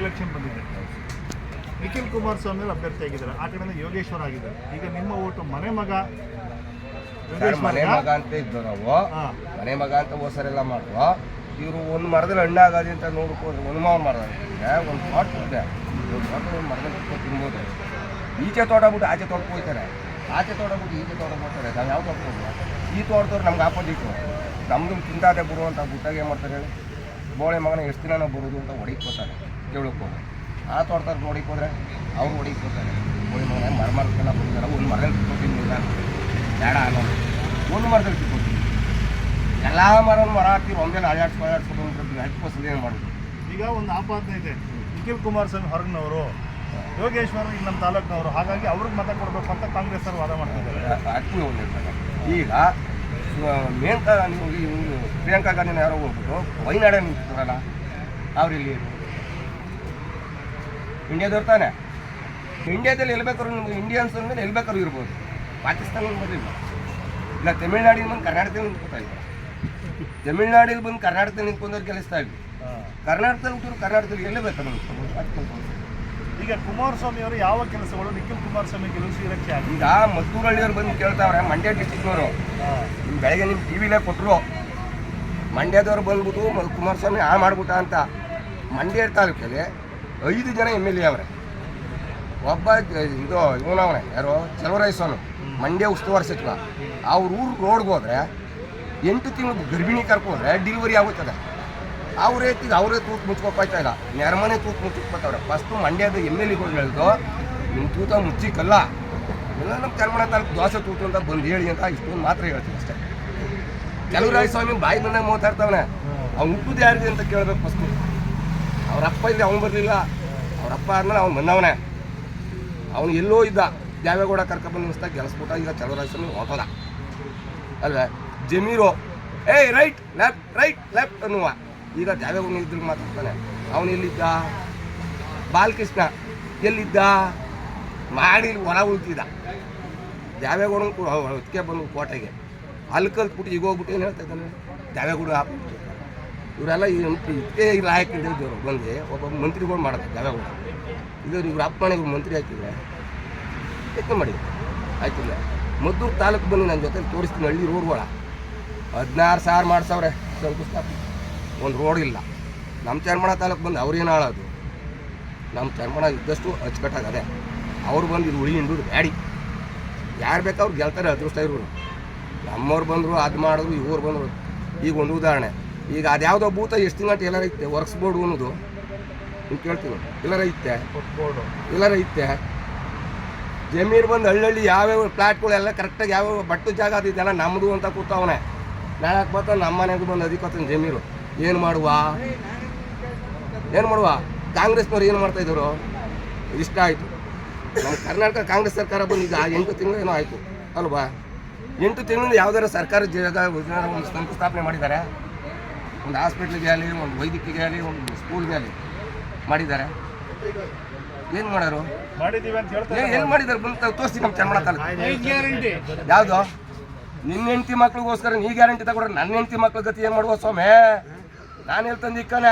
Election ಬಂದಿದೆ. ನಿಖಿಲ್ ಕುಮಾರಸ್ವಾಮಿ ಅವರು ಅಭ್ಯರ್ಥಿ ಆಗಿದ್ದಾರೆ. ಆ ಕಡೆಯಿಂದ ಯೋಗೇಶ್ವರ ಆಗಿದ್ದಾರೆ. ಈಗ ನಿಮ್ಮ ಓಟು ಮನೆ ಮಗ ಸರ್ ಮನೆ ಮಗ ಅಂತ ಇದ್ದು ನಾವು. ಮನೆ ಮಗ ಅಂತ ಹೋಸರೆಲ್ಲ ಮಾಡುವ ಇವರು ಒಂದು ಮರದಲ್ಲಿ ಹಣ್ಣಾಗದೆ ಅಂತ ನೋಡ್ಕೊಂಡು ಒಂದು ಮಾವು ಮರ ಒಂದು ತೋಟ ಇದೆ. ಒಂದು ತೋಟ ಒಂದು ಮರದಲ್ಲಿ ಕುತ್ಕೊಂಡು ತಿನ್ಬೋದು. ಈಚೆ ತೋಟ ಬಿಟ್ಟು ಆಚೆ ತೋಟಕ್ಕೆ ಹೋಗ್ತಾರೆ. ಆಚೆ ತೋಟ ಬಿಟ್ಟು ಈಚೆ ತೋಟ ಹೋಗ್ತಾರೆ ನಾವು ಯಾವ ತೋಟಕ್ಕೆ ಹೋಗುವ ಈ ತೋಟದವ್ರು ನಮ್ಗೆ ಆಪೋಸಿಟ್ ನಮ್ದು ತಿಂತಾದೆ ಬಿಡು ಅಂತ ಬಿಟ್ಟಾಗ ಏನು ಮಾಡ್ತಾರೆ ಹೇಳಿ? ಬೋಳೆ ಮಗನ ಎಷ್ಟು ದಿನ ನಾವು ಬರೋದು ಅಂತ ಹೊಡಿಕ್ ಕೇಳಕ್ಕೆ ಹೋಗಿ ಆ ತೋಟದವ್ರು ನೋಡಿಕ್ ಹೋದ್ರೆ ಅವ್ರು ಹೊಡಿಕ್ ಹೋಗ್ತಾರೆ ಹೋಳಿ ಮಗನ ಮರ ಮರಕ್ಕೆಲ್ಲ ಬಂದಿದ್ದಾರೆ ಒಂದು ಮರದಲ್ಲಿ ಕುತ್ಕೊತೀನಿ ಬೇಡ ಅನ್ನೋದು ಒಂದು ಮರದಲ್ಲಿ ಕುತ್ಕೊತೀನಿ. ಎಲ್ಲ ಮರವನ್ನು ಮರ ಹಾಕಿ ಒಂದೇ ಅಳ್ಳಾಡ್ಸ್ಕೊ ಅಳ್ಳಾಡ್ಸ್ಕೊಂಡು ಅಂತ ಹಚ್ಕೋಸಲು ಏನು ಮಾಡೋದು? ಈಗ ಒಂದು ಆಪಾದನೆ ಇದೆ. ನಿಖಿಲ್ ಕುಮಾರಸ್ವಾಮಿ ಹೊರಗಿನವರು ಯೋಗೇಶ್ವರ್ ಈಗ ನಮ್ಮ ತಾಲೂಕಿನವರು ಹಾಗಾಗಿ ಅವ್ರಿಗೆ ಮತ ಕೊಡಬೇಕು ಅಂತ ಕಾಂಗ್ರೆಸ್ ಅವರು ವಾದ ಮಾಡ್ತಿದ್ದಾರೆ ಅಕ್ಕಿ ಈಗ ಮೇನ್ ಪ್ರಿಯಾಂಕಾ ಗಾಂಧಿನ ಯಾರೋ ಹೋಗ್ಬಿಟ್ಟು ವೈನಾಡ ನಿಂತಿದ್ದಾರಲ್ಲ ಅವ್ರಿಲ್ಲಿ ಇಂಡಿಯಾದವ್ರು ತಾನೆ. ಇಂಡಿಯಾದಲ್ಲಿ ಎಲ್ಲಿ ಬೇಕಾದ್ರು ನಿಮ್ಗೆ ಇಂಡಿಯನ್ಸ್ ಅಂದಮೇಲೆ ಎಲ್ಲಿ ಬೇಕಾದ್ರು ಇರ್ಬೋದು. ಪಾಕಿಸ್ತಾನ ಬರಲಿಲ್ಲ ಇಲ್ಲ. ತಮಿಳ್ನಾಡಿನ ಬಂದು ಕರ್ನಾಟಕದಲ್ಲಿ ನಿಂತ್ಕೊತಾ ಇದ್ದಾರೆ. ತಮಿಳ್ನಾಡಿಗೆ ಬಂದು ಕರ್ನಾಟಕದಲ್ಲಿ ನಿಂತ್ಕೊಂಡವ್ರು ಕೆಲಸ್ತಾ ಇದ್ವಿ ಕರ್ನಾಟಕದಲ್ಲಿ ಕರ್ನಾಟಕದಲ್ಲಿ ಎಲ್ಲೇ ನಿಂತ್ಕೊಂಡು. ಈಗ ಕುಮಾರಸ್ವಾಮಿ ಅವರು ಯಾವ ಕೆಲಸಗಳು? ನಿಖಿಲ್ ಕುಮಾರಸ್ವಾಮಿ ಗೆಲುವು ಇರೋಕ್ಕೆ ಆಗಿ ಈಗ ಮದ್ದೂರಳ್ಳಿಯವ್ರು ಬಂದು ಕೇಳ್ತಾವ್ರೆ ಮಂಡ್ಯ ಡಿಸ್ಟಿಕ್ನವರು ನಿಮ್ಮ ಬೆಳಗ್ಗೆ ನಿಮ್ಮ ಟಿ ವಿಲೇ ಕೊಟ್ಟರು ಮಂಡ್ಯದವ್ರು ಬಂದ್ಬಿಟ್ಟು ಕುಮಾರಸ್ವಾಮಿ ಆ ಮಾಡ್ಬಿಟ್ಟ ಅಂತ ಮಂಡ್ಯ ತಾಲೂಕಲ್ಲಿ ಐದು ಜನ ಎಂ ಎಲ್ ಎ ಅವರೇ. ಒಬ್ಬ ಇದು ಇವನವನೇ ಯಾರು ಚಲವರಾಯಸ್ವಾಮಿ ಮಂಡ್ಯ ಉಸ್ತುವಾರಿ ಸಚಿವ. ಅವ್ರ ಊರು ರೋಡ್ಗೆ ಹೋದ್ರೆ ಎಂಟು ತಿಂಗಳು ಗರ್ಭಿಣಿ ಕರ್ಕೊಂಡ್ರೆ ಡಿಲಿವರಿ ಆಗುತ್ತದೆ. ಅವರೇ ಈಗ ಅವರೇ ತೂತು ಮುಚ್ಕೋಪಾಯ್ತಾ ಇಲ್ಲ. ನೆರಮನೆ ತೂತು ಮುಚ್ಚಿಕ್ಕೋತಾವ್ರೆ ಫಸ್ಟು ಮಂಡ್ಯದ ಎಂ ಎಲ್ ಎಗಳು ಹೇಳಿದ್ರು ನಿಮ್ಮ ತೂತ ಮುಚ್ಚಿಕ್ಕಲ್ಲ ಎಲ್ಲ ನಮ್ಮ ಕರ್ಮಣ ತಾಲೂಕು ದೋಸೆ ತೂತು ಅಂತ ಬಂದು ಹೇಳಿ ಅಂತ ಇಷ್ಟೊಂದು ಮಾತ್ರ ಹೇಳ್ತೀವಿ ಅಷ್ಟೇ. ಕೆಲವರಾಯ ಸ್ವಾಮಿ ಬಾಯಿ ಬಂದಾಗ ಮಾತಾಡ್ತಾವನೆ. ಅವ್ನು ಹುಟ್ಟುದು ಯಾರಿದೆ ಅಂತ ಕೇಳಬೇಕು ಫಸ್ಟು. ಅವ್ರ ಅಪ್ಪ ಅವನು ಬರಲಿಲ್ಲ. ಅವರಪ್ಪ ಅಪ್ಪ ಅವ್ನು ಬಂದವನೇ. ಅವನು ಎಲ್ಲೋ ಇದ್ದ. ದೇವೇಗೌಡ ಕರ್ಕೊಬಂದು ನಿಲ್ಲಿಸ್ದಾಗ ಗೆಲ್ಸ್ಬಿಟ್ಟ ಈಗ ಚಲೋ ಸ್ವಾಮಿ ಹೊಟ್ಟದ ಅಲ್ವೇ? ಜಮೀರು ಏಯ್ ರೈಟ್, ಲೆಫ್ಟ್ ರೈಟ್, ಲೆಫ್ಟ್ ಅನ್ನುವ. ಈಗ ದೇವೇಗೌಡ ಇದ್ರಿಗೆ ಮಾತಾಡ್ತಾನೆ ಅವನು ಎಲ್ಲಿದ್ದ? ಬಾಲಕೃಷ್ಣ. ಎಲ್ಲಿದ್ದ? ಮಾಡಿ ಹೊರ ಉಳ್ತಿದ್ದ. ದೇವೇಗೌಡನ ಕೂಡ ಬಂದು ಕೋಟೆಗೆ. ಅಲ್ಲಿ ಕಲ್ತ್ಬಿಟ್ಟು ಈಗ ಹೋಗ್ಬಿಟ್ಟು ಏನು ಹೇಳ್ತಾ ಇದ್ದಾನೆ? ದೇವೇಗೌಡ ಇವರೆಲ್ಲ ಇದಕ್ಕೆ ಲಾಯಕ್ ದೇವರು ಬಂದು. ಒಬ್ಬ ಮಂತ್ರಿಗಳು ಮಾಡೋದು ಜಾಗಗಳು ಇದು ಇವ್ರ ಮನೆಗೆ ಮಂತ್ರಿ ಹಾಕಿದ್ರೆ ಯತ್ನ ಮಾಡಿ ಆಯ್ತಿಲ್ಲ ಮದ್ದೂರು ತಾಲೂಕು ಬಂದು ನನ್ನ ಜೊತೆ ತೋರಿಸ್ತೀನಿ, ಹಳ್ಳಿ ರೋಡ್ಗಳ ಹದಿನಾರು ಸಾವಿರ ಮಾಡ್ಸವ್ರೆ ಒಂದು ರೋಡ್ ಇಲ್ಲ. ನಮ್ಮ ಚರ್ಮಣ ತಾಲೂಕು ಬಂದು ಅವ್ರೇನು ಹಾಳೋದು ನಮ್ಮ ಚರ್ಮಣ ಇದ್ದಷ್ಟು ಅಚ್ಚುಕಟ್ಟಾಗದೆ ಅವ್ರು ಬಂದು ಇದು ಉಳಿ ಹಿಂಡೋದು ಬ್ಯಾಡಿ. ಯಾರು ಬೇಕಾದ್ರು ಗೆಲ್ತಾರೆ ಅದೃಷ್ಟ ಇರೋರು. ನಮ್ಮವ್ರು ಬಂದರು, ಅದು ಮಾಡಿದ್ರು, ಇವ್ರು ಬಂದರು. ಈಗ ಒಂದು ಉದಾಹರಣೆ. ಈಗ ಅದ್ಯಾವುದೋ ಭೂತ ಎಷ್ಟು ತಿಂಗಳು ಎಲ್ಲರ ಐತೆ ವರ್ಕ್ಸ್ಬೋರ್ಡು ಅನ್ನೋದು ನೀವು ಕೇಳ್ತೀನಿ ಎಲ್ಲರ ಐತೆ? ಬೋರ್ಡು ಎಲ್ಲರ ಐತೆ? ಜಮೀರ್ ಬಂದು ಹಳ್ಳಿ ಯಾವ್ಯಾವ ಫ್ಲಾಟ್ಗಳೆಲ್ಲ ಕರೆಕ್ಟಾಗಿ ಯಾವ್ಯಾವ ಬಟ್ಟು ಜಾಗ ಅದು ಇದೆಲ್ಲ ನಮ್ಮದು ಅಂತ ಕೂತವನೆ. ನಾಳೆ ಬರ್ತಾನೆ? ನಮ್ಮ ಮನೆಗೂ ಬಂದು ಅದಕ್ಕೆ ಜಮೀರು. ಏನು ಮಾಡುವ? ಏನು ಮಾಡುವ? ಕಾಂಗ್ರೆಸ್ನವ್ರು ಏನು ಮಾಡ್ತಾ ಇದ್ರು? ಇಷ್ಟ ಆಯಿತು. ನಮ್ಮ ಕರ್ನಾಟಕ ಕಾಂಗ್ರೆಸ್ ಸರ್ಕಾರ ಬಂದು ಈಗ ಎಂಟು ತಿಂಗಳು ಏನೋ ಆಯಿತು. ಅಲ್ವಾ? ಎಂಟು ತಿಂಗಳಿಂದ ಯಾವ್ದಾರು ಸರ್ಕಾರ ಜಾಗ ಸ್ಥಾಪನೆ ಮಾಡಿದ್ದಾರೆ ಒಂದು ಹಾಸ್ಪಿಟ್ಲಿಗೆ ಆಗಲಿ ಒಂದು ವೈದ್ಯಕೀಯ ಆಗಲಿ ಒಂದು ಸ್ಕೂಲ್ಗೆ ಆಗಲಿ ಮಾಡಿದ್ದಾರೆ. ಏನು ಮಾಡೋರು? ಮಾಡಿದೀವಿ ಅಂತ ಹೇಳ್ತಾರೆ ಏ- ಏನ್ ಮಾಡಿದಾರೆ ಬಂದು ತೋರಿಸ್ತೀನಿ ನಮ್ಮ ಚರ್ಮಣ ತಾಲೂಕು. ಯಾವುದು? ನಿನ್ನ ಹೆಂಡತಿ ಮಕ್ಳಿಗೋಸ್ಕರ ನೀ ಗ್ಯಾರಂಟಿ ತಗೊಂಡ್ರೆ ನನ್ನ ಹೆಂಡತಿ ಮಕ್ಳ ಗತಿ ಏನು ಮಾಡುವ ಸ್ವಾಮಿ? ನಾನು ಹೇಳ್ತಂದು ಇಕ್ಕನ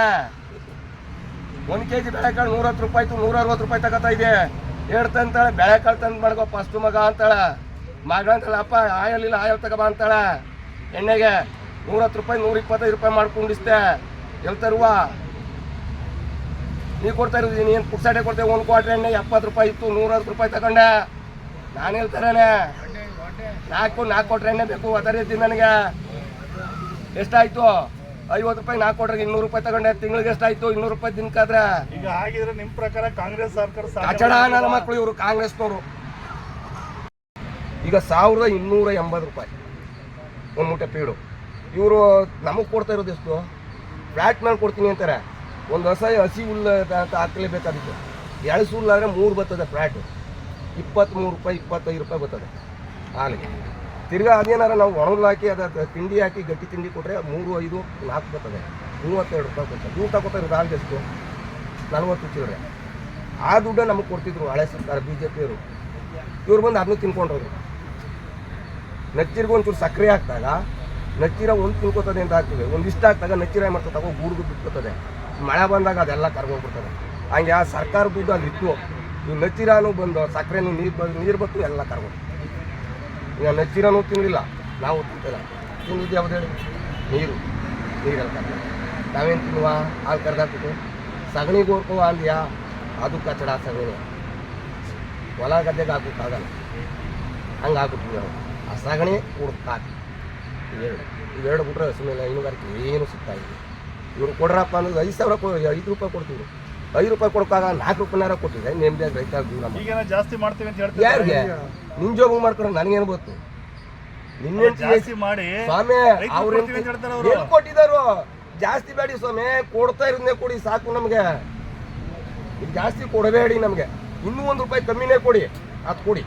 ಒಂದು ಕೆ ಜಿ ಬೆಳೆಕಾಳು ನೂರ ಹತ್ತು ರೂಪಾಯಿ ನೂರ ಅರವತ್ತು ರೂಪಾಯಿ ತಗೋತಾ ಇದೆ ಹೇಳ್ತಂತಾಳೆ ಬೆಳೆಕಾಳು ತಂದು ಮಾಡ್ಕೋ ಫಸ್ಟ್ ಮಗ ಅಂತಾಳೆ. ಮಗ ಅಂತಾಳೆ ಅಪ್ಪ ಆಯಲ್ಲಿಲ್ಲ ಇಲ್ಲ ಆಯಲ್ ತಗೋಬಾ ಅಂತಾಳೆ. ಎಣ್ಣೆಗೆ. ನೂರ ಹತ್ತು ರೂಪಾಯಿ ನೂರ ಇಪ್ಪತ್ತೈದು ರೂಪಾಯಿ ಮಾಡ್ಕೊಂಡಿಸ್ತೆ ಹೇಳ್ತಾರುವ ನೀ ಕೊಡ್ತಾ ಇರೋದು ನೀನು ಪುಕ್ಸಾಟೆ ಕೊಡ್ತೇವೆ ಒಂದು ಕ್ವಾಟ್ರ್ ಎಣ್ಣೆ ಎಪ್ಪತ್ತು ರೂಪಾಯಿ ಇತ್ತು ನೂರ ಹತ್ತು ರೂಪಾಯಿ ತಗೊಂಡೆ. ನಾನು ಹೇಳ್ತಾರೇನೆ ನಾಲ್ಕು ನಾಲ್ಕು ಕೊಟ್ರೆ ಎಣ್ಣೆ ಬೇಕು ಅದರ ರೀತಿ ನನಗೆ. ಎಷ್ಟಾಯ್ತು? ಐವತ್ತು ರೂಪಾಯಿ ನಾಲ್ಕು ಕೊಟ್ರೆ ಇನ್ನೂರು ರೂಪಾಯಿ ತಗೊಂಡೆ. ತಿಂಗಳಿಗೆ ಎಷ್ಟಾಯ್ತು? ಇನ್ನೂರು ರೂಪಾಯಿ ತಿನ್ಕಾದ್ರೆ ಈಗ ಹಾಗಿದ್ರೆ ನಿಮ್ಮ ಪ್ರಕಾರ ಕಾಂಗ್ರೆಸ್ ಸರ್ಕಾರ ಕಚಡ ನನ್ನ ಮಕ್ಕಳು ಇವರು ಕಾಂಗ್ರೆಸ್ನವರು. ಈಗ ಸಾವಿರದ ಇನ್ನೂರ ಎಂಬತ್ತು ರೂಪಾಯಿ. ಒಂದು ಮೂಟೆ ಪೀಡು. ಇವರು ನಮಗೆ ಕೊಡ್ತಾ ಇರೋದು ಎಷ್ಟು? ಫ್ಲ್ಯಾಟ್ ಮೇಲೆ ಕೊಡ್ತೀನಿ ಅಂತಾರೆ. ಒಂದು ಹೊಸ ಹಸಿ ಹುಲ್ಲು ಅಂತ ಹಾಕಲೇ ಅದಕ್ಕೆ ಎಳಸು ಹುಲ್ಲಾದರೆ ಮೂರು ಬರ್ತದೆ ಫ್ಲ್ಯಾಟು ಇಪ್ಪತ್ತ್ಮೂರು ರೂಪಾಯಿ, ಇಪ್ಪತ್ತೈದು ರೂಪಾಯಿ ಬರ್ತದೆ. ಹಾಲಿಗೆ. ತಿರ್ಗಾ ಅದೇನಾರ ನಾವು ಒಣಗಲು ಹಾಕಿ, ಅದು ತಿಂಡಿ ಹಾಕಿ, ಗಟ್ಟಿ ತಿಂಡಿ ಕೊಟ್ಟರೆ ಮೂರು, ಐದು, ನಾಲ್ಕು ಬರ್ತದೆ. ಮೂವತ್ತೆರಡು ರೂಪಾಯಿ ಬರ್ತದೆ. ಊಟ ತಗೋತಾ ಇರೋದು ಎಷ್ಟು ನಲ್ವತ್ತು ಚಿಲ್ಲರೆ. ಆ ದುಡ್ಡು ನಮಗೆ ಕೊಡ್ತಿದ್ರು ಹಳೆ ಸರ್ಕಾರ ಬಿ ಜೆ ಪಿಯವರು ಇವ್ರು ಬಂದು ಅದನ್ನು ತಿನ್ಕೊಂಡ್ರು ನೆಚ್ಚಿರ್ಗೊಂಚೂರು ಸಕ್ಕರೆ ಹಾಕಿದಾಗ ನಚ್ಚಿರ ಒಂದು ತಿನ್ಕೋತದೆ ಅಂತ ಹಾಕ್ತೀವಿ ಒಂದಿಷ್ಟು ಹಾಕಿದಾಗ ನಚ್ಚಿರ ಮಾಡ್ತದೆ? ತಗೋ ಗೂಡ್ಗು ಬಿಟ್ಕೋತದೆ ಮಳೆ ಬಂದಾಗ ಅದೆಲ್ಲ ಕರ್ಗೋಗ್ಬಿಡ್ತದೆ ಹಂಗೆ ಆ ಸರ್ಕಾರ ದುಡ್ಡು ಅಲ್ಲಿ ಇತ್ತು ಈ ನಚ್ಚಿರಾನು ಬಂದು ಸಕ್ಕರೆನೂ ನೀರು ಬಂದು, ನೀರು ಬತ್ತು ಎಲ್ಲ ಕರ್ಗೋ. ಈಗ ನಚ್ಚಿರಾನು ತಿನ್ನಲಿಲ್ಲ ನಾವು ತಿಂತಿಲ್ಲ. ತಿಂದಿದ್ದು ಯಾವ್ದು ಹೇಳಿ? ನೀರು. ನೀರೆಲ್ಲ ಕರ್ಕೊಂಡು ನಾವೇನು ತಿನ್ನುವ? ಹಾಲು ಕರ್ದಾಕ್ಬಿಟ್ಟು. ಸಗಣಿ ಗೋರ್ಕುವ ಅಂದ್ಯಾ? ಅದು ಕಚಡ ಸಗಣಿ. ಹೊಲ ಗದ್ದೆಗೆ ಹಾಕೋಕ್ಕಾಗಲ್ಲ. ಹಂಗೆ ಹಾಕ್ಬಿಟ್ವಿ ನಾವು ಆ ಸಗಣಿ ಹುಡುಕಾಕಿ ಇವೆರಡು ಇವೆರಡು ಬಿಟ್ರೆ ಸುಮ್ಮನೆ ಹೈನುಗಾರಿಕೆ ಏನು ಸಿಗ್ತಾ ಇಲ್ಲ. ಇವ್ರು ಕೊಡ್ರಪ್ಪ ಅನ್ನೋದು ಐದು ಸಾವಿರ ಕೊ ಐದು ರೂಪಾಯಿ ಕೊಡ್ತೀವಿ ಐದು ರೂಪಾಯಿ ಕೊಡೋಕ್ಕಾಗ ನಾಲ್ಕು ರೂಪಾಯಿನಾರ ಕೊಟ್ಟಿದೆ ನೆಮ್ಮದಿಯಾಗಿ ರೈತ ದೂರ ಜಾಸ್ತಿ ಮಾಡ್ತೀವಿ ಅಂತ ಹೇಳ್ತಾರೆ. ಯಾರಿಗೆ? ನಿನ್ ಜೋಬ್ ಮಾಡ್ಕೊಂಡು ನನಗೇನು ಗೊತ್ತು? ನಿನ್ನೆ ಜಾಸ್ತಿ ಮಾಡಿ ಸ್ವಾಮಿ ಅವ್ರ ಕೊಟ್ಟಿದ್ದಾರು ಜಾಸ್ತಿ ಬೇಡಿ ಸ್ವಾಮಿ ಕೊಡ್ತಾ ಇರೋದನ್ನೇ ಕೊಡಿ ಸಾಕು ನಮಗೆ. ಜಾಸ್ತಿ ಕೊಡಬೇಡಿ ನಮಗೆ. ಇನ್ನೂ ಒಂದು ರೂಪಾಯಿ ಕಮ್ಮಿನೇ ಕೊಡಿ ಅದು ಕೊಡಿ.